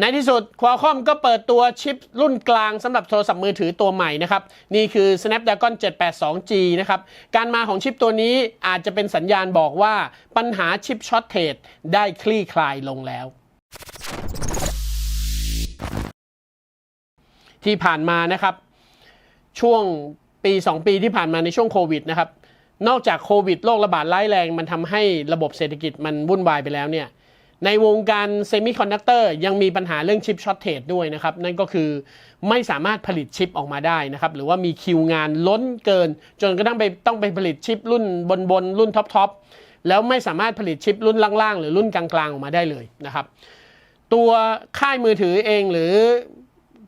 ในที่สุด Qualcomm ก็เปิดตัวชิปรุ่นกลางสำหรับโทรศัพท์มือถือตัวใหม่นะครับ นี่คือ Snapdragon 782G นะครับ การมาของชิปตัวนี้อาจจะเป็นสัญญาณบอกว่าปัญหาชิปช็อตเทรดได้คลี่คลายลงแล้วที่ผ่านมานะครับ ช่วงปี 2 ปีที่ผ่านมาในช่วงโควิดนะครับ นอกจากโควิดโรคระบาดร้ายแรง มันทำให้ระบบเศรษฐกิจมันวุ่นวายไปแล้วเนี่ย ในวงการเซมิคอนดักเตอร์ยังมีปัญหาเรื่องชิปช็อตเทรดด้วยนะครับ นั่นก็คือไม่สามารถผลิตชิปออกมาได้นะครับ หรือว่ามีคิวงานล้นเกิน จนกระทั่งไปต้องไปผลิตชิปรุ่นบนบนรุ่นท็อปทอปแล้วไม่สามารถผลิตชิปรุ่นล่างๆ หรือรุ่นกลางๆ ออกมาได้เลยนะครับ ตัวค่ายมือถือเองหรือ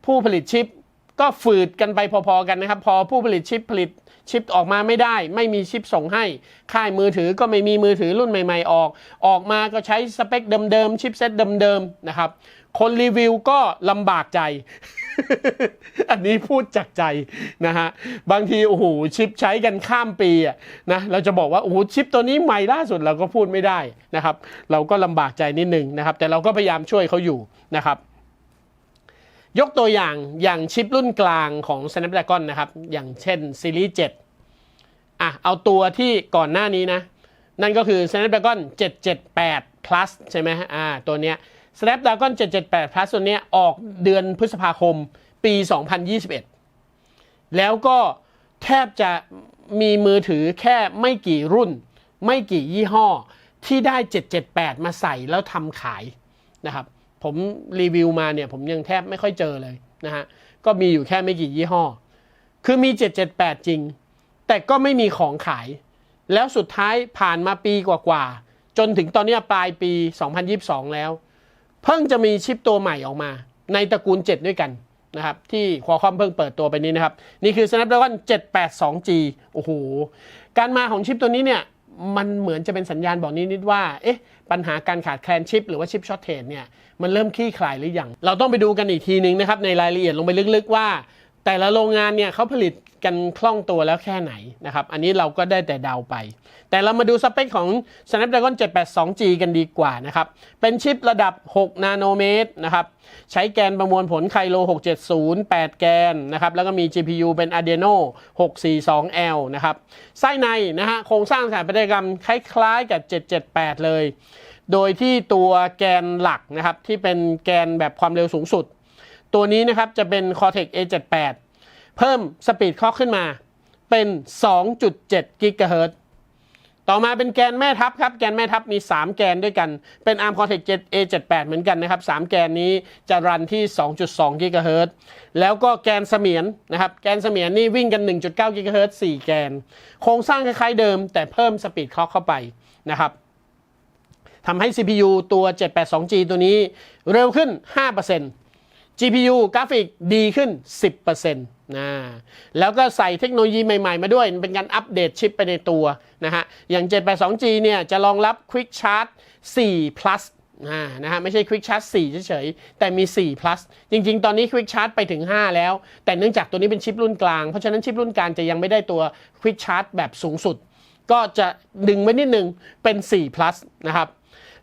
ผู้ผลิตชิปก็ฝืดกันไปพอๆกันนะครับ พอผู้ผลิตชิปผลิต ชิปออกมาไม่ได้ ไม่มีชิปส่งให้ ค่ายมือถือก็ไม่มีมือถือรุ่นใหม่ ๆ ออก ออกมาก็ใช้สเปคเดิมๆชิปเซ็ตเดิมๆนะครับ คนรีวิวก็ลำบากใจ อันนี้พูดจากใจนะฮะ บางทีโอ้โหชิปใช้กันข้ามปีอะนะเราจะบอกว่าโอ้โหชิปตัวนี้ใหม่ล่าสุดเราก็พูดไม่ได้นะครับ เราก็ลำบากใจนิดนึงนะครับ แต่เราก็พยายามช่วยเขาอยู่นะครับ ยกตัวอย่างอย่างชิปรุ่นกลางของ Snapdragon นะครับ อย่างเช่นซีรีส์7อะเอาตัวที่ก่อนหน้านี้นะ นั่นก็คือ Snapdragon 778 plus ใช่ไหมอ่าตัวเนี้ย Snapdragon 778 plus ตัวเนี้ยออกเดือนพฤษภาคมปี 2021 แล้วก็แทบจะมีมือถือแค่ไม่กี่รุ่น ไม่กี่ยี่ห้อที่ได้ 778 มาใส่แล้วทำขายนะครับ ผมรีวิวมาเนี่ยผมยังแทบไม่ค่อยเจอเลยนะฮะ ก็มีอยู่แค่ไม่กี่ยี่ห้อ คือมี 778 จริง แต่ก็ไม่มีของขาย แล้วสุดท้ายผ่านมาปีกว่าๆ จนถึงตอนนี้ปลายปี 2022 แล้ว เพิ่งจะมีชิปตัวใหม่ออกมา ในตระกูล 7 ด้วยกันนะครับที่ควอคอมเพิ่งเปิดตัวไปนี้นะครับ นี่คือ Snapdragon 782G โอ้โห การมาของชิปตัวนี้เนี่ย มันเหมือนจะเป็นสัญญาณบอกนิดๆว่า เอ๊ะ ปัญหาการขาดแคลนชิปหรือว่าชิปช็อตเทรดเนี่ย มันเริ่มคลี่คลายหรือยัง เราต้องไปดูกันอีกทีนึงนะครับ ในรายละเอียดลงไปลึกๆว่า แต่ละโรงงานเนี่ยเขาผลิตกันคล่องตัวแล้วแค่ไหนนะครับอันนี้เราก็ได้แต่เดาไป แต่เรามาดูสเปคของ Snapdragon 782G กันดีกว่านะครับเป็นชิประดับ 6 นาโนเมตรนะครับใช้แกนประมวลผลไคโล 670 8 แกนนะครับแล้วก็มี GPU เป็น Adreno 642L นะครับไส้ในนะฮะโครงสร้างสถาปัตยกรรมคล้ายๆกับ 778 เลย โดยที่ตัวแกนหลักนะครับที่เป็นแกนแบบความเร็วสูงสุด ตัวนี้นะครับจะเป็น Cortex A78 เพิ่มสปีดคล็อกขึ้นมา เป็น 2.7กิกะเฮิรตซ์ต่อมาเป็นแกนแม่ทัพครับ แกนแม่ทัพมี 3 แกนด้วยกัน เป็น ARM Cortex A78 เหมือนกันนะครับ 3 แกนนี้จะรันที่ 2.2กิกะเฮิรตซ์แล้วก็แกนเสมียนนะครับ แกนเสมียนนี่วิ่งกัน 1.9กิกะเฮิรตซ์4แกน โครงสร้างคล้ายๆเดิม แต่เพิ่มสปีดคล็อกเข้าไปนะครับทำให้ CPU ตัว 782G ตัวนี้เร็วขึ้น 5% GPU กราฟิกดีขึ้น 10%นะแล้วก็ใส่เทคโนโลยีใหม่ๆ มาด้วย เป็นการอัปเดตชิปไปในตัวนะฮะ อย่าง 782G เนี่ยจะรองรับ Quick Charge 4 plus นะฮะไม่ใช่ Quick Charge 4เฉยๆ แต่มี 4 plus จริงๆ ตอนนี้ Quick Charge ไปถึง 5 แล้ว แต่เนื่องจากตัวนี้เป็นชิปรุ่นกลาง เพราะฉะนั้นชิปรุ่นกลางจะยังไม่ได้ตัว Quick Charge แบบสูงสุด ก็จะดึงไว้นิดนึงเป็น 4 plus นะครับ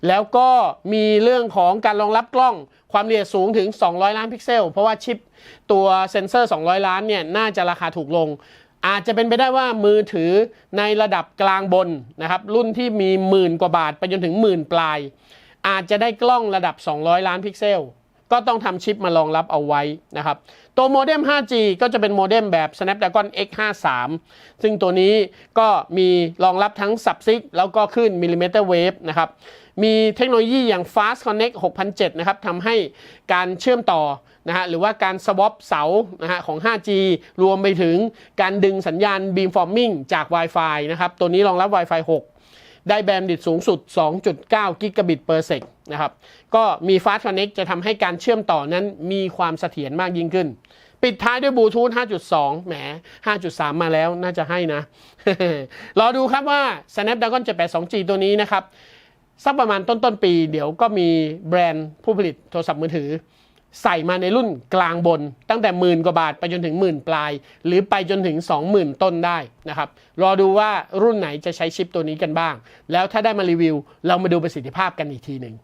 แล้วก็มีเรื่องของการรองรับกล้องความละเอียดสูงถึง 200 ล้านพิกเซล เพราะว่าชิปตัวเซนเซอร์ 200 ล้านเนี่ยน่าจะราคาถูกลง อาจจะเป็นไปได้ว่ามือถือในระดับกลางบนนะครับรุ่นที่มีหมื่นกว่าบาทไปจนถึงหมื่นปลาย อาจจะได้กล้องระดับ 200 ล้านพิกเซล ก็ต้องทำชิปมารองรับเอาไว้นะครับ ตัวโมเด็ม 5G ก็จะเป็นโมเด็มแบบ Snapdragon X53 ซึ่งตัวนี้ก็มีรองรับทั้ง Sub-6 แล้วก็ขึ้น Millimeter Wave นะครับ มีเทคโนโลยีอย่าง Fast Connect 6007 นะครับทำให้การเชื่อมต่อนะฮะหรือว่าการ swap เสานะฮะของ 5G รวมไปถึงการดึงสัญญาณ beamforming จาก Wi-Fi นะครับ ตัวนี้รองรับ Wi-Fi 6 ได้แบนด์วิดต์สูงสุด 2.9 กิกะบิตเปอร์เซกนะครับ ก็มี Fast Connect จะทำให้การเชื่อมต่อนั้นมีความเสถียรมากยิ่งขึ้น ปิดท้ายด้วยบลูทูธ 5.2 แหม 5.3 มาแล้วน่าจะให้นะ รอดูครับว่า Snapdragon 782G ตัวนี้นะครับ สักประมาณต้นต้นๆปี เดี๋ยวก็มีแบรนด์ผู้ผลิตโทรศัพท์มือถือ ใส่มาในรุ่นกลางบน ตั้งแต่หมื่นกว่าบาทไปจนถึงหมื่นปลาย หรือไปจนถึง 20,000 ต้นได้นะครับ รอดูว่ารุ่นไหนจะใช้ชิปตัวนี้กันบ้าง แล้วถ้าได้มารีวิว เรามาดูประสิทธิภาพกันอีกทีหนึ่ง